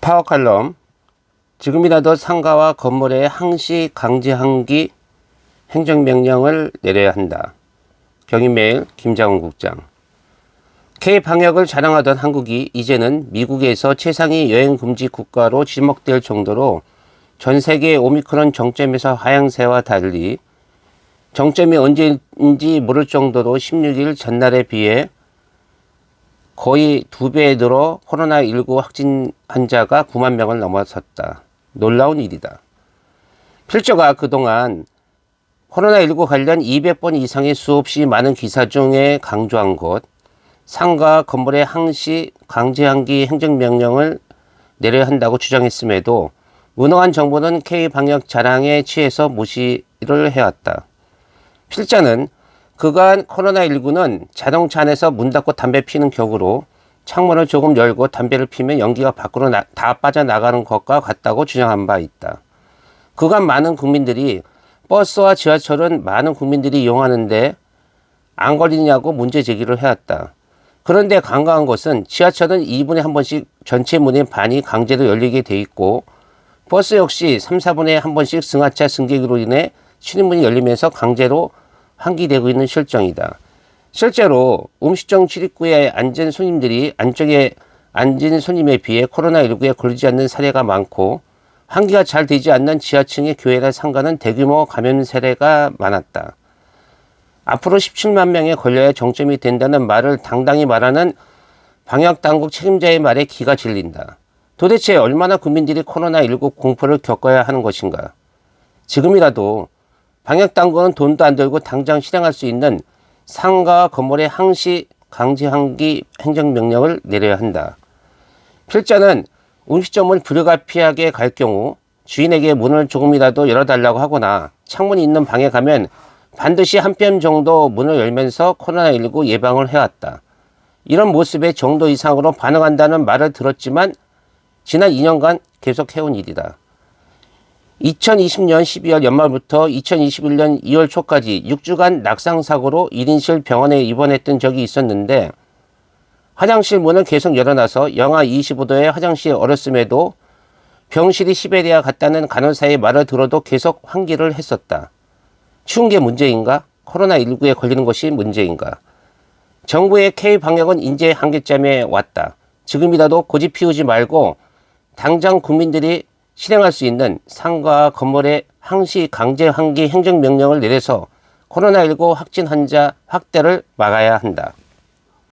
파워 칼럼 지금이라도 상가와 건물의 항시 강제 환기 행정명령을 내려야 한다. 경인메일 김장훈 국장 K 방역을 자랑하던 한국이 이제는 미국에서 최상위 여행 금지 국가로 지목될 정도로 전 세계 오미크론 정점에서 하향세와 달리 정점이 언제인지 모를 정도로 16일 전날에 비해 거의 두배 늘어 코로나19 확진 환자가 9만 명을 넘어섰다. 놀라운 일이다. 필저가 그동안 코로나19 관련 200번 이상의 수없이 많은 기사 중에 강조한 것, 상가 건물의 항시 강제환기 행정명령을 내려야 한다고 주장했음에도 무능한 정부는 K 방역 자랑에 취해서 무시를 해왔다. 필자는 그간 코로나19는 자동차 안에서 문 닫고 담배 피는 격으로 창문을 조금 열고 담배를 피면 연기가 밖으로 나, 다 빠져나가는 것과 같다고 주장한 바 있다. 그간 많은 국민들이 버스와 지하철은 많은 국민들이 이용하는데 안 걸리냐고 문제 제기를 해왔다. 그런데 간과한 것은 지하철은 2분에 한 번씩 전체 문의 반이 강제로 열리게 돼 있고 버스 역시 3, 4분에 한 번씩 승하차 승객으로 인해 출입문이 열리면서 강제로 환기되고 있는 실정이다. 실제로 음식점 출입구에 앉은 손님들이 안쪽에 앉은 손님에 비해 코로나19에 걸리지 않는 사례가 많고 환기가 잘 되지 않는 지하층의 교회나 상가는 대규모 감염 사례가 많았다. 앞으로 17만 명에 걸려야 정점이 된다는 말을 당당히 말하는 방역당국 책임자의 말에 기가 질린다. 도대체 얼마나 국민들이 코로나19 공포를 겪어야 하는 것인가? 지금이라도 방역당국은 돈도 안 들고 당장 실행할 수 있는 상가 건물의 항시 강제 환기 행정명령을 내려야 한다. 필자는 음식점을 불가피하게 갈 경우 주인에게 문을 조금이라도 열어달라고 하거나 창문이 있는 방에 가면 반드시 한 뼘 정도 문을 열면서 코로나19 예방을 해왔다. 이런 모습에 정도 이상으로 반응한다는 말을 들었지만 지난 2년간 계속 해온 일이다. 2020년 12월 연말부터 2021년 2월 초까지 6주간 낙상사고로 1인실 병원에 입원했던 적이 있었는데 화장실 문을 계속 열어놔서 영하 25도의 화장실에 얼었음에도 병실이 시베리아 같다는 간호사의 말을 들어도 계속 환기를 했었다. 추운 게 문제인가? 코로나19에 걸리는 것이 문제인가? 정부의 K 방역은 인재 한계점에 왔다. 지금이라도 고집 피우지 말고 당장 국민들이 실행할 수 있는 상가 건물의 항시 강제 환기 행정명령을 내려서 코로나19 확진 환자 확대를 막아야 한다.